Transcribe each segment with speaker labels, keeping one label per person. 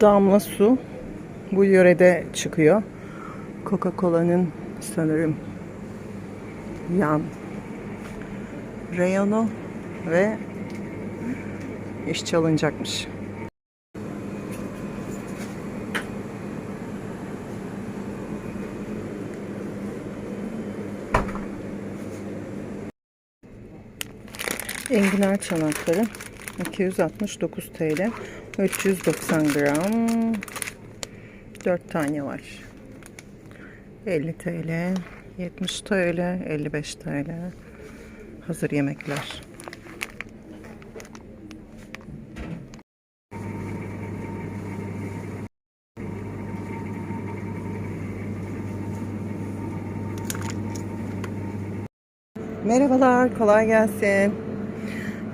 Speaker 1: damla su bu yörede çıkıyor. Coca-Cola'nın sanırım yan reyonu ve iş çalınacakmış. Enginar çanakları 269 TL 390 gram. 4 tane var. 50 TL 70 TL 55 TL. Hazır yemekler. Merhabalar kolay gelsin.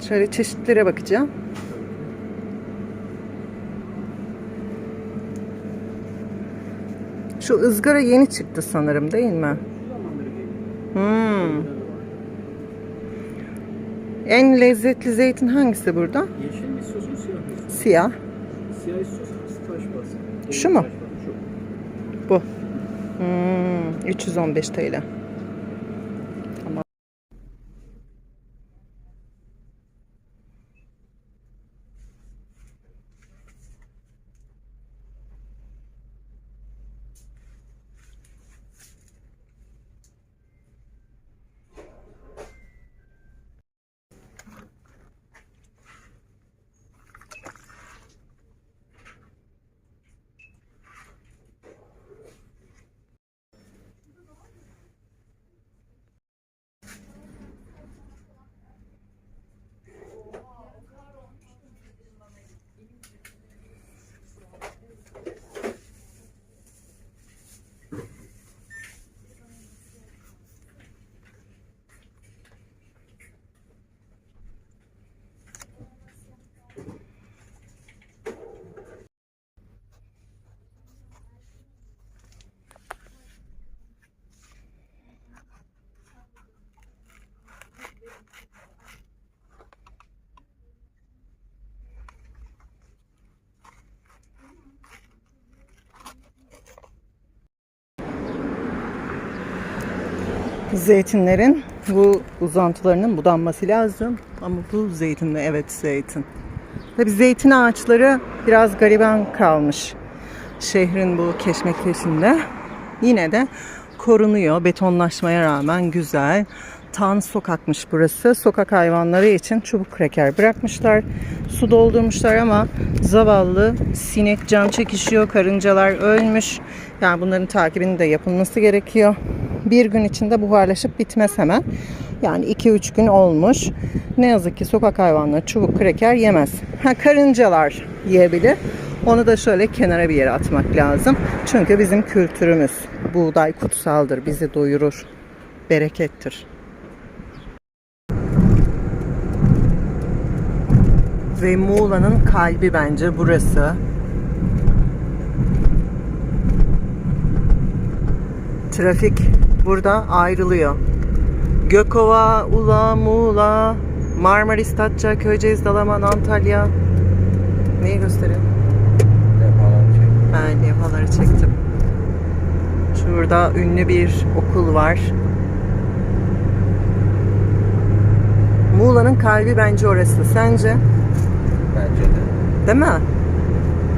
Speaker 1: Şöyle çeşitlere bakacağım. Şu ızgara yeni çıktı sanırım değil mi? Hmm. En lezzetli zeytin hangisi burada?
Speaker 2: Yeşil mi istiyorsun siyah mı?
Speaker 1: Siyah.
Speaker 2: Siyah istiyorsanız taş bas.
Speaker 1: Şu mu?
Speaker 2: Şu.
Speaker 1: Bu. Hmm, 315 TL. Zeytinlerin bu uzantılarının budanması lazım. Ama bu zeytin mi? Evet zeytin. Tabii zeytin ağaçları biraz gariban kalmış. Şehrin bu keşmekeşinde. Yine de korunuyor. Betonlaşmaya rağmen güzel. Tan sokakmış burası. Sokak hayvanları için çubuk kreker bırakmışlar. Su doldurmuşlar ama zavallı sinek can çekişiyor. Karıncalar ölmüş. Yani bunların takibinin de yapılması gerekiyor. Bir gün içinde buharlaşıp bitmez hemen. Yani 2-3 gün olmuş. Ne yazık ki sokak hayvanları çubuk kreker yemez. Ha, karıncalar yiyebilir. Onu da şöyle kenara bir yere atmak lazım. Çünkü bizim kültürümüz. Buğday kutsaldır, bizi doyurur. Berekettir. Ve Muğla'nın kalbi bence burası. Trafik burada ayrılıyor. Gökova, Ula, Muğla, Marmaris, Datça, Köyceğiz, Dalaman, Antalya. Neyi gösteriyor? Ben levhaları çektim. Şurada ünlü bir okul var. Muğla'nın kalbi bence orası. Sence?
Speaker 2: Bence de.
Speaker 1: Değil mi?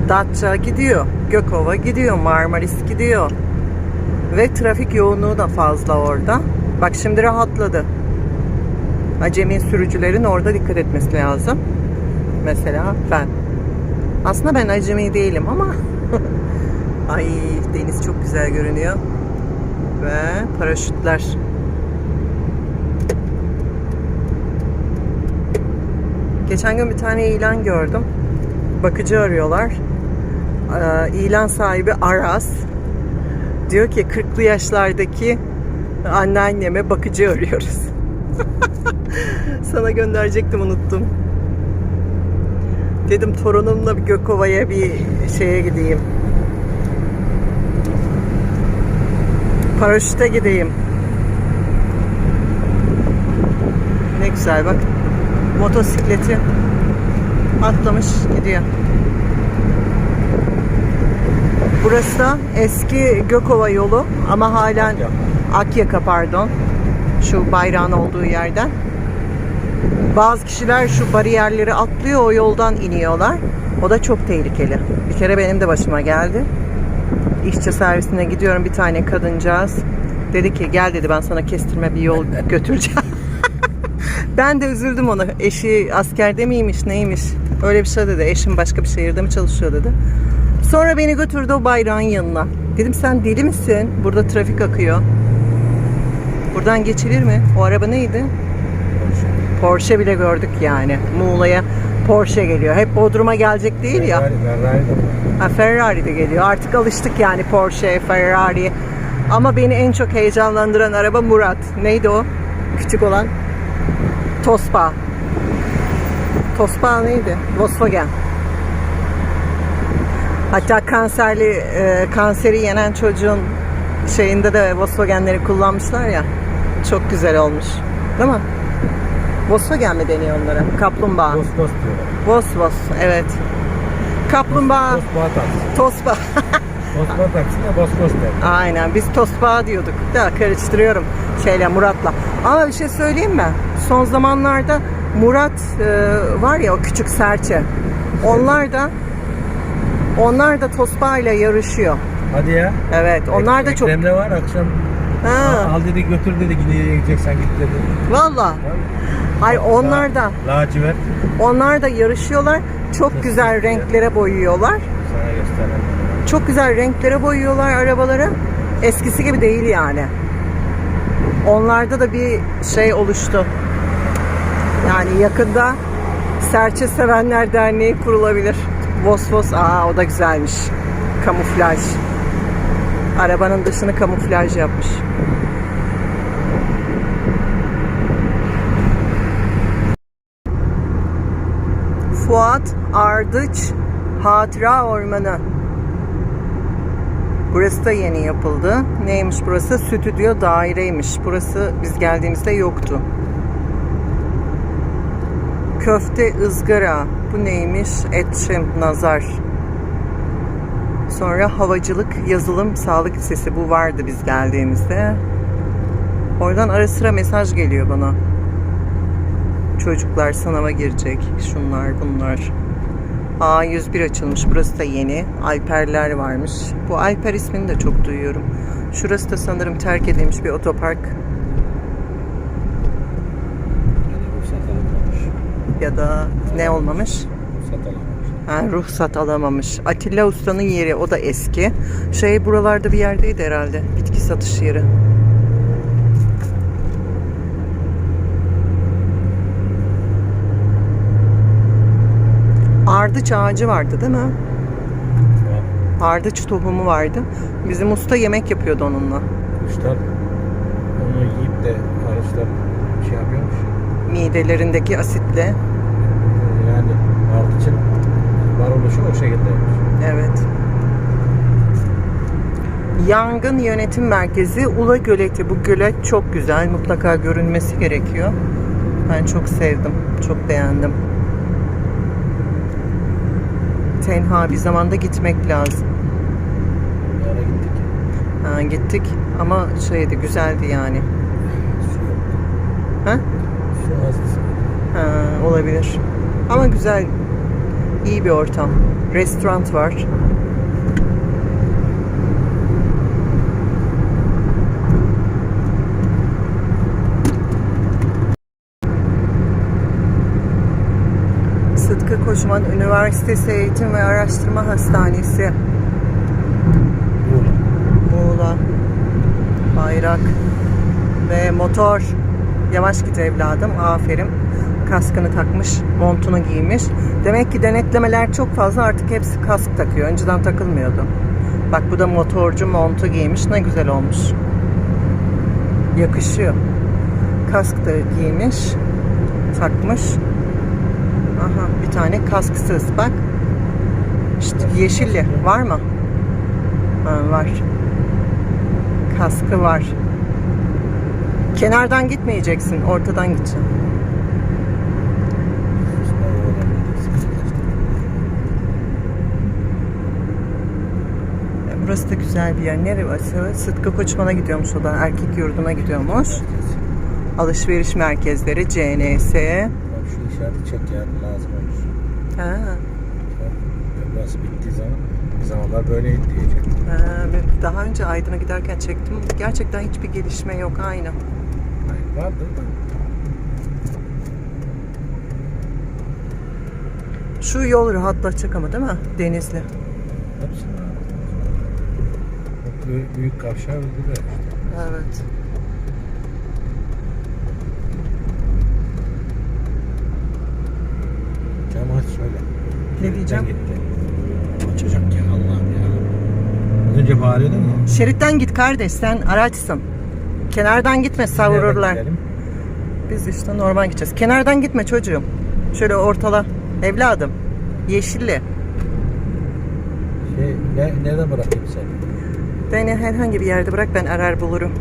Speaker 1: Datça gidiyor, Gökova gidiyor, Marmaris gidiyor. Ve trafik yoğunluğu da fazla orada. Bak şimdi rahatladı. Acemi sürücülerin orada dikkat etmesi lazım. Mesela ben. Aslında ben acemi değilim ama ay deniz çok güzel görünüyor. Ve paraşütler. Geçen gün bir tane ilan gördüm. Bakıcı arıyorlar. Ee, ilan sahibi Aras. Diyor ki 40'lı yaşlardaki anneanneme bakıcı arıyoruz. Sana gönderecektim unuttum. Dedim torunumla bir Gökova'ya bir şeye gideyim. Paraşüte gideyim. Ne güzel bak. Motosikleti atlamış gidiyor. Burası da eski Gökova yolu ama halen
Speaker 2: Akyaka.
Speaker 1: Akyaka pardon. Şu bayrağın olduğu yerden. Bazı kişiler şu bariyerleri atlıyor o yoldan iniyorlar. O da çok tehlikeli. Bir kere benim de başıma geldi. İşçi servisine gidiyorum bir tane kadıncağız. Dedi ki gel dedi ben sana kestirme bir yol götüreceğim. ben de üzüldüm ona. Eşi askerde miymiş neymiş? Öyle bir şey dedi. Eşim başka bir şehirde mi çalışıyor dedi. Sonra beni götürdü o bayrağın yanına. Dedim sen deli misin? Burada trafik akıyor. Buradan geçilir mi? O araba neydi? Porsche bile gördük yani. Muğla'ya Porsche geliyor. Hep Bodrum'a gelecek değil ya.
Speaker 2: Ferrari, Ferrari.
Speaker 1: Ha, Ferrari de geliyor. Artık alıştık yani Porsche'ye, Ferrari'ye. Ama beni en çok heyecanlandıran araba Murat. Neydi o? Küçük olan. Tospa. Tospa neydi? Volkswagen. Hatta kanserli, e, kanseri yenen çocuğun şeyinde de Volkswagen'leri kullanmışlar ya. Çok güzel olmuş. Değil mi? Volkswagen mi deniyor onlara? Kaplumbağa.
Speaker 2: Diyorlar.
Speaker 1: Vos vos evet. Kaplumbağa,
Speaker 2: Dost bağ taksi.
Speaker 1: tospa.
Speaker 2: Dost bağ taksine dost dost der.
Speaker 1: Aynen biz tospa diyorduk. Da karıştırıyorum şeyle Murat'la. Ama bir şey söyleyeyim mi? Son zamanlarda Murat e, var ya o küçük serçe. Onlar da onlar da tospa ile yarışıyor.
Speaker 2: Hadi ya.
Speaker 1: Evet, onlar da çok.
Speaker 2: Ekrem'le var akşam.
Speaker 1: Ha,
Speaker 2: Al dedi götür dedi nereye gideceksen git dedi.
Speaker 1: valla. Hayır onlar da
Speaker 2: Lacivert.
Speaker 1: onlar da yarışıyorlar. Çok güzel renklere boyuyorlar.
Speaker 2: Sana göstereyim.
Speaker 1: Çok güzel renklere boyuyorlar arabaları. Eskisi gibi değil yani. Onlarda da bir şey oluştu. Yani yakında Serçe Sevenler Derneği kurulabilir. Vos Vos, aa o da güzelmiş. Kamuflaj. Arabanın dışını kamuflaj yapmış. Fuat Ardıç Hatıra Ormanı. Burası da yeni yapıldı. Neymiş burası? Stüdyo daireymiş. Burası biz geldiğimizde yoktu. Köfte ızgara. Bu neymiş? Etçim, nazar. Sonra havacılık, yazılım, sağlık lisesi. Bu vardı biz geldiğimizde. Oradan ara sıra mesaj geliyor bana. Çocuklar sınava girecek. Şunlar bunlar. A101 açılmış. Burası da yeni. Alperler varmış. Bu Alper ismini de çok duyuyorum. Şurası da sanırım terk edilmiş bir otopark
Speaker 2: Yani ruhsat alamamış.
Speaker 1: Ya da ne olmamış? Ha, ruhsat alamamış. Atilla Usta'nın yeri o da eski. Şey buralarda bir yerdeydi herhalde. Bitki satış yeri. Ardıç ağacı vardı değil mi? Ardıç tohumu vardı. Bizim usta yemek yapıyordu onunla.
Speaker 2: Kuşlar onu yiyip de araçlar şey yapıyormuş.
Speaker 1: Midelerindeki asitle.
Speaker 2: Yani ardıçın varoluşu o şekildeymiş.
Speaker 1: Evet. Yangın Yönetim Merkezi Ula Göleti. Bu gölet çok güzel. Mutlaka görünmesi gerekiyor. Ben çok sevdim. Çok beğendim. Tenha bir zamanda gitmek lazım.
Speaker 2: Ara gittik.
Speaker 1: Ha, gittik ama şeydi güzeldi yani. Ha?
Speaker 2: Su.
Speaker 1: Ha, olabilir. Ama güzel. İyi bir ortam. Restoran var. Sıtkı Koçman Üniversitesi Eğitim ve Araştırma Hastanesi. Muğla. Bayrak. Ve motor. Yavaş git evladım. Aferin. Kaskını takmış, montunu giymiş. Demek ki denetlemeler çok fazla artık hepsi kask takıyor. Önceden takılmıyordu. Bak bu da motorcu montu giymiş. Ne güzel olmuş. Yakışıyor. Kask da giymiş. Takmış. Aha bir tane kasksız bak. İşte yeşilli var mı? Ha, var. Kaskı var. Kenardan gitmeyeceksin, ortadan gideceksin. Burası da güzel bir yer. Neresi? Sıtkı Koçman'a gidiyormuş o da. Erkek yurduna gidiyormuş. Alışveriş merkezleri, CNS.
Speaker 2: Bak şu işareti çek yani lazım olur.
Speaker 1: Ha,
Speaker 2: Burası bittiği zaman bir zamanlar böyleydi diyecek.
Speaker 1: ha, daha önce Aydın'a giderken çektim. Gerçekten hiçbir gelişme yok. Aynı.
Speaker 2: Hayır vardır da.
Speaker 1: Şu yol rahatlatacak ama değil mi? Denizli.
Speaker 2: Hepsini büyük, kavşağı öldüler işte.
Speaker 1: Evet.
Speaker 2: Ama hadi söyle.
Speaker 1: Ne diyeceğim?
Speaker 2: Gitti. Çocuk ya Allah'ım ya. Az önce bağırıyordun mu?
Speaker 1: Şeritten git kardeş sen araçsın. Kenardan gitme savururlar.
Speaker 2: Nereden gidelim?
Speaker 1: Biz işte normal gideceğiz. Kenardan gitme çocuğum. Şöyle ortala. Evladım. Yeşilli.
Speaker 2: Şey, ne, nereden bırakayım seni?
Speaker 1: Beni herhangi bir yerde bırak ben arar bulurum.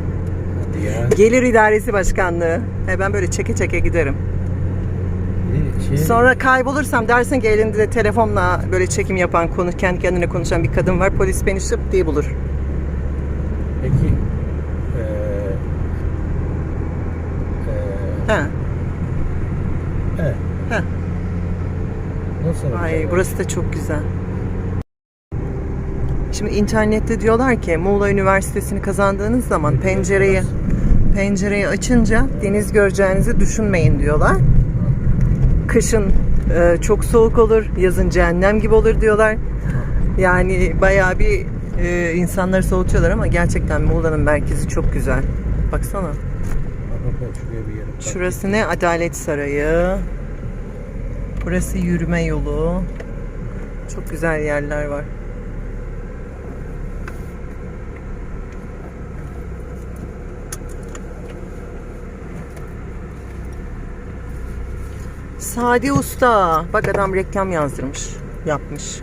Speaker 2: Hadi ya.
Speaker 1: Gelir İdaresi Başkanlığı. He, ben böyle çeke çeke giderim.
Speaker 2: Şey,
Speaker 1: Sonra kaybolursam dersin ki elinde de telefonla böyle çekim yapan, konu, kendi kendine konuşan bir kadın var. Polis beni şıp diye bulur.
Speaker 2: Peki eee
Speaker 1: He.
Speaker 2: evet.
Speaker 1: He.
Speaker 2: Nasıl
Speaker 1: Ay burası da çok güzel. Şimdi internette diyorlar ki Muğla Üniversitesi'ni kazandığınız zaman pencereyi pencereyi açınca deniz göreceğinizi düşünmeyin diyorlar. Kışın e, çok soğuk olur, yazın cehennem gibi olur diyorlar. Yani bayağı bir e, insanları soğutuyorlar ama gerçekten Muğla'nın merkezi çok güzel. Baksana. Şurası ne? Adalet Sarayı. Burası yürüme yolu. Çok güzel yerler var. Sadi Usta. Bak adam reklam yazdırmış. Yapmış.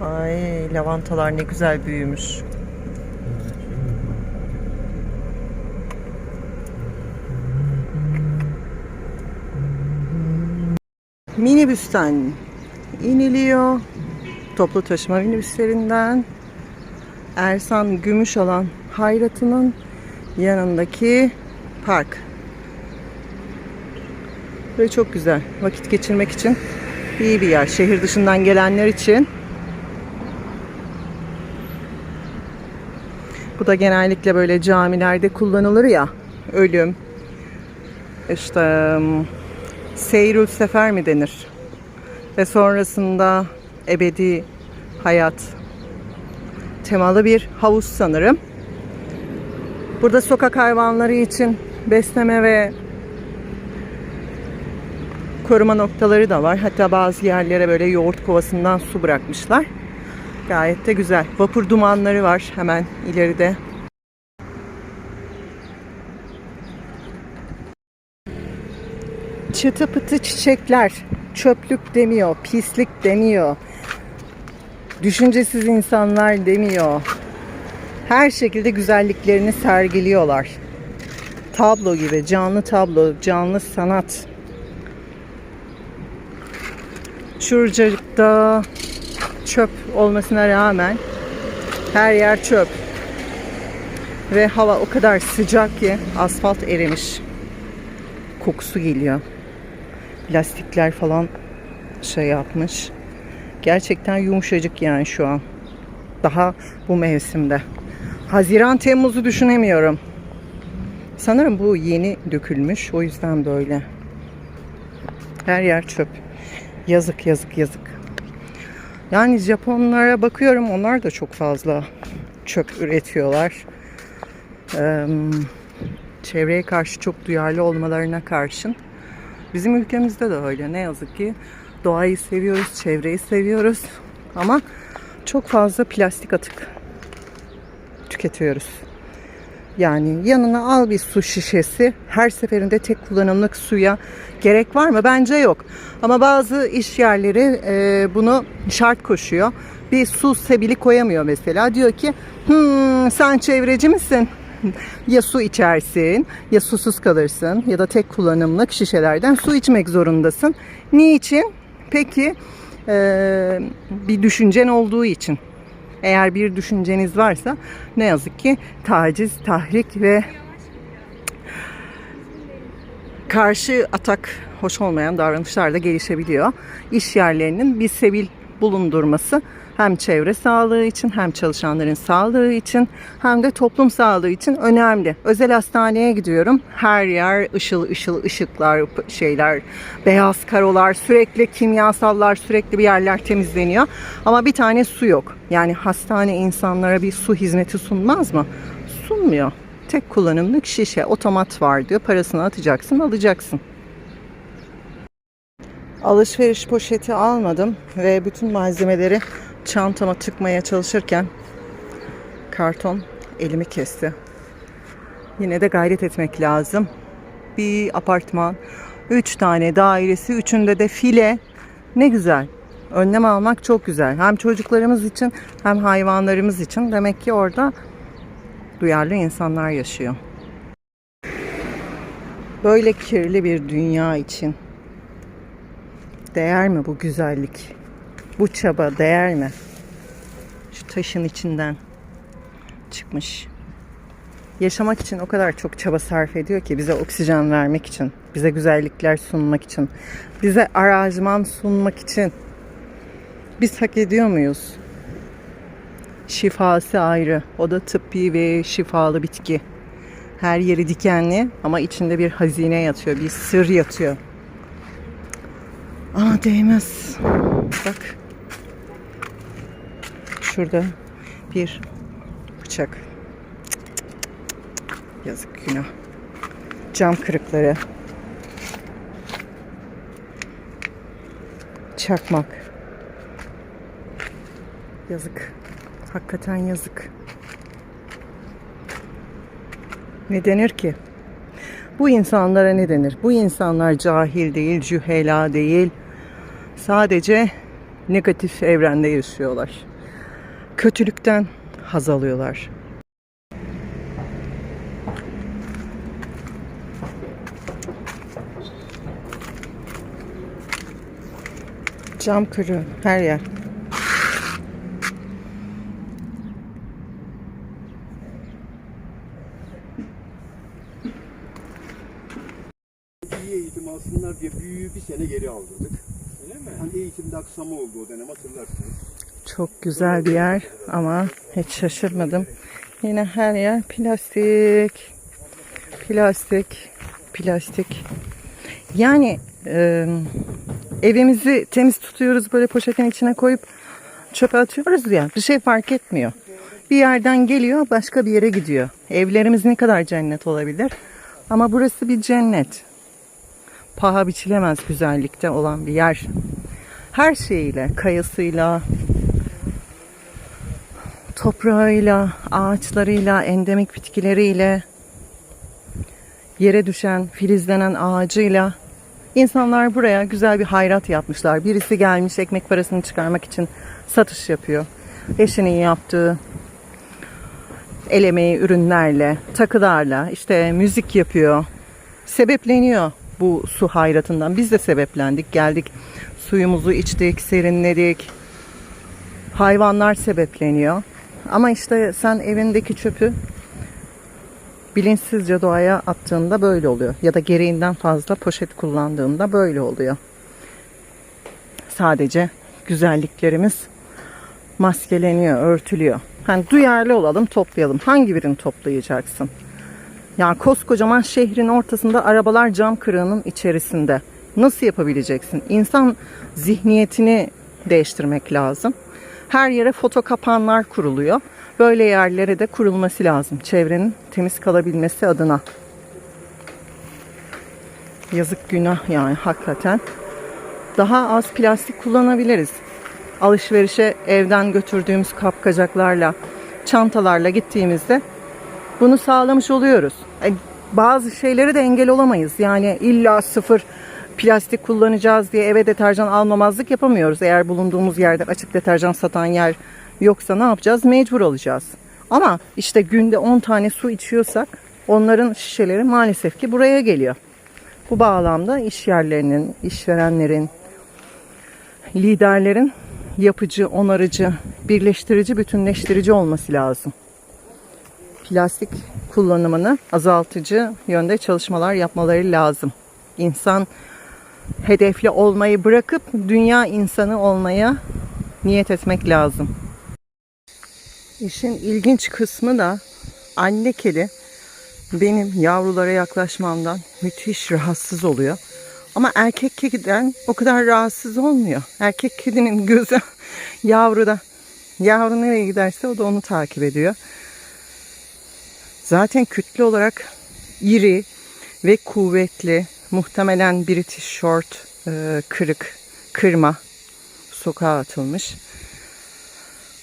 Speaker 1: Ay lavantalar ne güzel büyümüş. Minibüsten iniliyor. Toplu taşıma minibüslerinden. Ersan Gümüşalan Hayratı'nın yanındaki park. Ve çok güzel. Vakit geçirmek için iyi bir yer. Şehir dışından gelenler için. Bu da genellikle böyle camilerde kullanılır ya. Ölüm. İşte Seyrül Sefer mi denir? Ve sonrasında ebedi hayat temalı bir havuz sanırım. Burada sokak hayvanları için besleme ve koruma noktaları da var. Hatta bazı yerlere böyle yoğurt kovasından su bırakmışlar. Gayet de güzel. Vapur dumanları var hemen ileride. Çıtı pıtı çiçekler. Çöplük demiyor, pislik demiyor. Düşüncesiz insanlar demiyor. Her şekilde güzelliklerini sergiliyorlar. Tablo gibi, canlı tablo, canlı sanat. Şuracıkta çöp olmasına rağmen her yer çöp. Ve hava o kadar sıcak ki asfalt erimiş. Kokusu geliyor. Lastikler falan şey yapmış. Gerçekten yumuşacık yani şu an. Daha bu mevsimde. Haziran Temmuz'u düşünemiyorum. Sanırım bu yeni dökülmüş. O yüzden böyle. Her yer çöp. Yazık yazık yazık. Yani Japonlara bakıyorum onlar da çok fazla çöp üretiyorlar. Eee, çevreye karşı çok duyarlı olmalarına karşın. Bizim ülkemizde de öyle ne yazık ki. Doğayı seviyoruz, çevreyi seviyoruz ama çok fazla plastik atık tüketiyoruz. Yani yanına al bir su şişesi. Her seferinde tek kullanımlık suya gerek var mı? Bence yok. Ama bazı iş yerleri e, bunu şart koşuyor. Bir su sebili koyamıyor mesela. Diyor ki hmm, sen çevreci misin? ya su içersin ya susuz kalırsın ya da tek kullanımlık şişelerden su içmek zorundasın. Niçin? Peki e, bir düşüncen olduğu için. Eğer bir düşünceniz varsa ne yazık ki taciz, tahrik ve karşı atak hoş olmayan davranışlar da gelişebiliyor. İş yerlerinin bir sevil bulundurması hem çevre sağlığı için hem çalışanların sağlığı için hem de toplum sağlığı için önemli. Özel hastaneye gidiyorum. Her yer ışıl ışıl ışıklar, şeyler, beyaz karolar, sürekli kimyasallar, sürekli bir yerler temizleniyor. Ama bir tane su yok. Yani hastane insanlara bir su hizmeti sunmaz mı? Sunmuyor. Tek kullanımlık şişe, otomat var diyor. Parasını atacaksın, alacaksın. Alışveriş poşeti almadım ve bütün malzemeleri çantama tıkmaya çalışırken karton elimi kesti. Yine de gayret etmek lazım. Bir apartman, üç tane dairesi, üçünde de file. Ne güzel. Önlem almak çok güzel. Hem çocuklarımız için hem hayvanlarımız için. Demek ki orada duyarlı insanlar yaşıyor. Böyle kirli bir dünya için değer mi bu güzellik? Bu çaba değer mi? Şu taşın içinden çıkmış. Yaşamak için o kadar çok çaba sarf ediyor ki bize oksijen vermek için, bize güzellikler sunmak için, bize aranjman sunmak için. Biz hak ediyor muyuz? Şifası ayrı. O da tıbbi ve şifalı bitki. Her yeri dikenli ama içinde bir hazine yatıyor, bir sır yatıyor. Aa değmez. Bak. Şurada bir bıçak. Yazık günah. Cam kırıkları. Çakmak. Yazık. Hakikaten yazık. Ne denir ki? Bu insanlara ne denir? Bu insanlar cahil değil, cühela değil. Sadece negatif evrende yaşıyorlar. Kötülükten haz alıyorlar. Cam kırığı her yer.
Speaker 3: iyi eğitim alsınlar diye büyüğü bir sene geri aldırdık. Öyle mi? Hani eğitimde aksama oldu o dönem hatırlarsınız.
Speaker 1: Çok güzel bir yer ama hiç şaşırmadım. Yine her yer plastik. Plastik. Plastik. Yani e, evimizi temiz tutuyoruz böyle poşetin içine koyup çöpe atıyoruz ya bir şey fark etmiyor. Bir yerden geliyor başka bir yere gidiyor. Evlerimiz ne kadar cennet olabilir? Ama burası bir cennet. Paha biçilemez güzellikte olan bir yer. Her şeyiyle, kayasıyla, toprağıyla, ağaçlarıyla, endemik bitkileriyle, yere düşen, filizlenen ağacıyla insanlar buraya güzel bir hayrat yapmışlar. Birisi gelmiş ekmek parasını çıkarmak için satış yapıyor. Eşinin yaptığı el emeği ürünlerle, takılarla işte müzik yapıyor. Sebepleniyor bu su hayratından. Biz de sebeplendik, geldik. Suyumuzu içtik, serinledik. Hayvanlar sebepleniyor. Ama işte sen evindeki çöpü bilinçsizce doğaya attığında böyle oluyor. Ya da gereğinden fazla poşet kullandığında böyle oluyor. Sadece güzelliklerimiz maskeleniyor, örtülüyor. Hani duyarlı olalım, toplayalım. Hangi birini toplayacaksın? Yani koskocaman şehrin ortasında arabalar cam kırığının içerisinde. Nasıl yapabileceksin? İnsan zihniyetini değiştirmek lazım. Her yere foto kapanlar kuruluyor. Böyle yerlere de kurulması lazım. Çevrenin temiz kalabilmesi adına. Yazık günah yani hakikaten. Daha az plastik kullanabiliriz. Alışverişe evden götürdüğümüz kapkacaklarla, çantalarla gittiğimizde bunu sağlamış oluyoruz. E, bazı şeyleri de engel olamayız. Yani illa sıfır plastik kullanacağız diye eve deterjan almamazlık yapamıyoruz. Eğer bulunduğumuz yerde açık deterjan satan yer yoksa ne yapacağız? Mecbur alacağız. Ama işte günde 10 tane su içiyorsak onların şişeleri maalesef ki buraya geliyor. Bu bağlamda iş yerlerinin, işverenlerin, liderlerin yapıcı, onarıcı, birleştirici, bütünleştirici olması lazım. Plastik kullanımını azaltıcı yönde çalışmalar yapmaları lazım. İnsan hedefli olmayı bırakıp dünya insanı olmaya niyet etmek lazım. İşin ilginç kısmı da anne kedi benim yavrulara yaklaşmamdan müthiş rahatsız oluyor. Ama erkek kediden o kadar rahatsız olmuyor. Erkek kedinin gözü yavruda. Yavru nereye giderse o da onu takip ediyor. Zaten kütle olarak iri ve kuvvetli. Muhtemelen British Short e, kırık, kırma sokağa atılmış.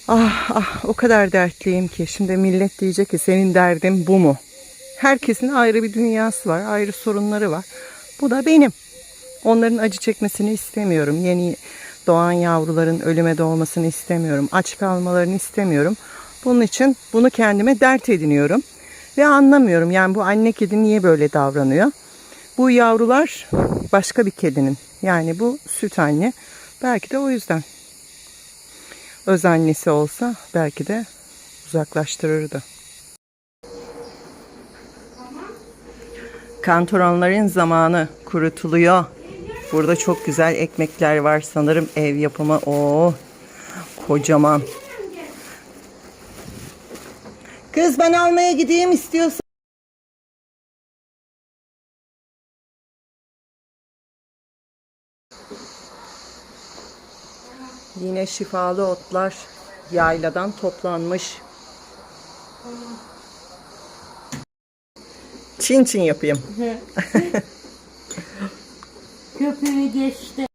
Speaker 1: Ah ah o kadar dertliyim ki şimdi millet diyecek ki senin derdin bu mu? Herkesin ayrı bir dünyası var, ayrı sorunları var. Bu da benim. Onların acı çekmesini istemiyorum. Yeni doğan yavruların ölüme doğmasını istemiyorum. Aç kalmalarını istemiyorum. Bunun için bunu kendime dert ediniyorum. Ve anlamıyorum yani bu anne kedi niye böyle davranıyor? Bu yavrular başka bir kedinin. Yani bu süt anne. Belki de o yüzden. Öz annesi olsa belki de uzaklaştırırdı. Kantoronların zamanı kurutuluyor. Burada çok güzel ekmekler var sanırım ev yapımı. Oo, kocaman. Kız ben almaya gideyim istiyorsan. Yine şifalı otlar yayladan toplanmış. Çin çin yapayım.
Speaker 4: Köpüğü geçti.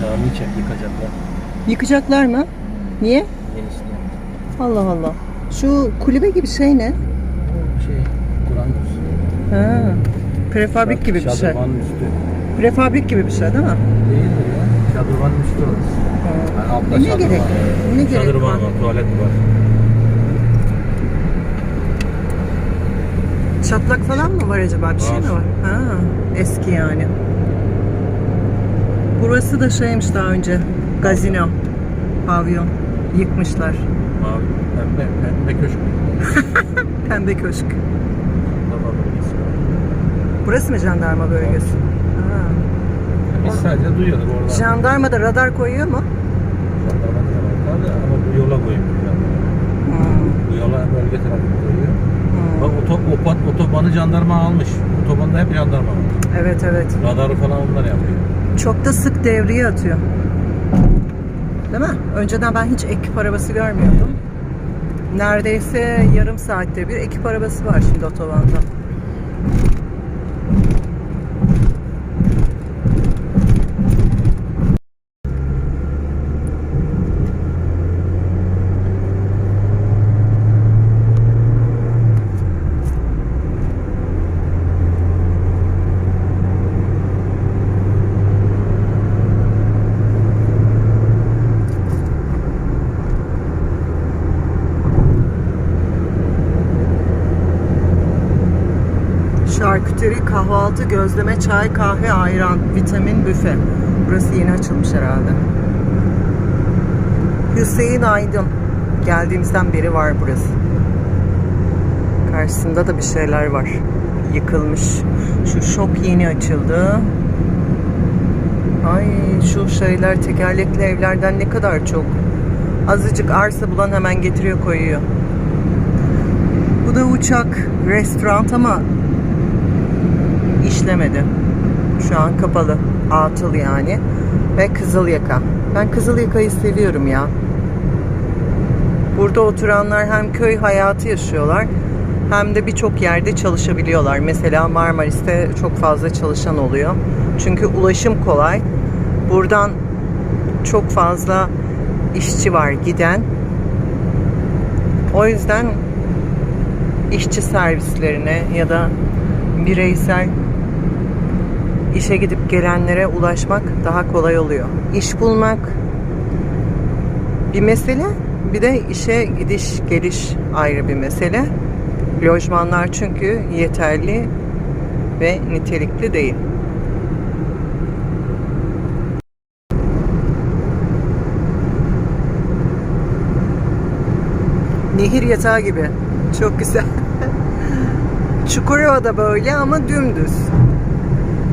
Speaker 2: Cami çek yıkacaklar.
Speaker 1: Yıkacaklar mı? Niye?
Speaker 2: Yenisini.
Speaker 1: Allah Allah. Şu kulübe gibi şey ne?
Speaker 2: O şey, Kur'an üstü.
Speaker 1: Ha. Prefabrik gibi bir şey.
Speaker 2: Şadırvanın üstü.
Speaker 1: Prefabrik gibi bir şey değil mi?
Speaker 2: Orası. Yani altta
Speaker 1: E ne gerek?
Speaker 2: var.
Speaker 1: Ne gerek
Speaker 2: Şadırvan
Speaker 1: var?
Speaker 2: var, tuvalet var.
Speaker 1: Çatlak falan mı var acaba? Bir şey mi
Speaker 2: Var.
Speaker 1: var? Ha, eski yani. Burası da şeymiş daha önce. Gazino. Pavyon. Yıkmışlar.
Speaker 2: Mavi, pembe, pembe köşk.
Speaker 1: Pembe köşk. Burası mı jandarma bölgesi? Ha.
Speaker 2: Biz sadece duyuyorduk orada.
Speaker 1: Jandarma da radar koyuyor mu?
Speaker 2: Jandarma diyorlar da ama bu yola koymuyor.
Speaker 1: Hmm.
Speaker 2: Bu yola bölge trafik koyuyor.
Speaker 1: Hmm.
Speaker 2: Bak oto, opat, otobanı jandarma almış. Otobanda hep jandarma var.
Speaker 1: Evet evet.
Speaker 2: Radarı falan onlar yapıyor.
Speaker 1: Çok da sık devreye atıyor. Değil mi? Önceden ben hiç ekip arabası görmüyordum. Neredeyse yarım saatte bir ekip arabası var şimdi otobanda. Kahvaltı, gözleme, çay, kahve, ayran, vitamin, büfe. Burası yeni açılmış herhalde. Hüseyin Aydın. Geldiğimizden beri var burası. Karşısında da bir şeyler var. Yıkılmış. Şu şok yeni açıldı. Ay şu şeyler tekerlekli evlerden ne kadar çok. Azıcık arsa bulan hemen getiriyor koyuyor. Bu da uçak, restoran ama işlemedi. Şu an kapalı. Atıl yani. Ve Kızılyaka. Ben Kızılyaka'yı seviyorum ya. Burada oturanlar hem köy hayatı yaşıyorlar hem de birçok yerde çalışabiliyorlar. Mesela Marmaris'te çok fazla çalışan oluyor. Çünkü ulaşım kolay. Buradan çok fazla işçi var giden. O yüzden işçi servislerine ya da bireysel işe gidip gelenlere ulaşmak daha kolay oluyor. İş bulmak bir mesele, bir de işe gidiş geliş ayrı bir mesele. Lojmanlar çünkü yeterli ve nitelikli değil. Nehir yatağı gibi. Çok güzel. Çukurova da böyle ama dümdüz.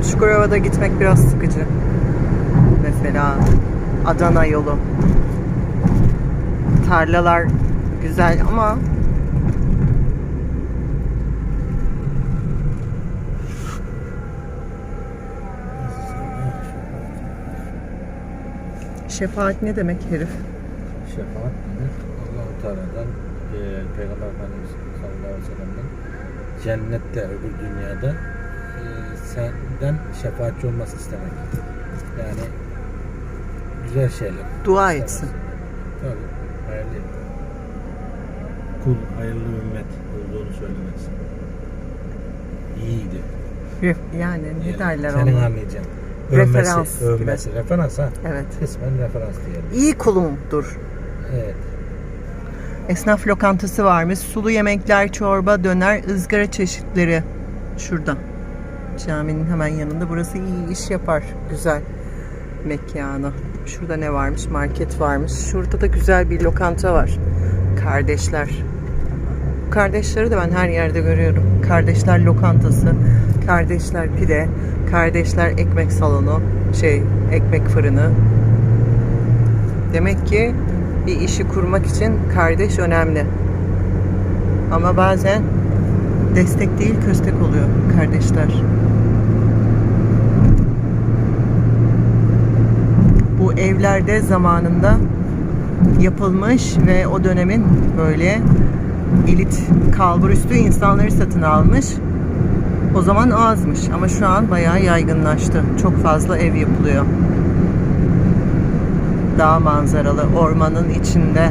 Speaker 1: Çukurova'da gitmek biraz sıkıcı. Mesela Adana yolu. Tarlalar güzel ama şefaat ne demek herif?
Speaker 2: Şefaat nedir? Allah-u Teala'dan e, Peygamber Efendimiz sallallahu aleyhi ve sellem'den cennette öbür dünyada senden şefaatçi olması istemek. Yani güzel şeyler.
Speaker 1: Dua
Speaker 2: İstemez.
Speaker 1: etsin.
Speaker 2: Tabii. Hayırlı. Kul hayırlı ümmet olduğunu söylemez. İyiydi.
Speaker 1: Yani ne
Speaker 2: Yani
Speaker 1: derler
Speaker 2: Senin
Speaker 1: ona?
Speaker 2: anlayacağın.
Speaker 1: Referans
Speaker 2: Övmesi.
Speaker 1: gibi.
Speaker 2: Övmesi. Referans ha.
Speaker 1: Evet.
Speaker 2: Kısmen referans diyelim.
Speaker 1: İyi kulumdur.
Speaker 2: Evet.
Speaker 1: Esnaf lokantası varmış. Sulu yemekler, çorba, döner, ızgara çeşitleri. Şurada. Caminin hemen yanında. Burası iyi iş yapar. Güzel mekanı. Şurada ne varmış? Market varmış. Şurada da güzel bir lokanta var. Kardeşler. Kardeşleri de ben her yerde görüyorum. Kardeşler lokantası, kardeşler pide, kardeşler ekmek salonu, şey ekmek fırını. Demek ki bir işi kurmak için kardeş önemli. Ama bazen destek değil köstek oluyor kardeşler. Evlerde zamanında yapılmış ve o dönemin böyle elit kalburüstü insanları satın almış. O zaman azmış ama şu an bayağı yaygınlaştı. Çok fazla ev yapılıyor. Dağ manzaralı, ormanın içinde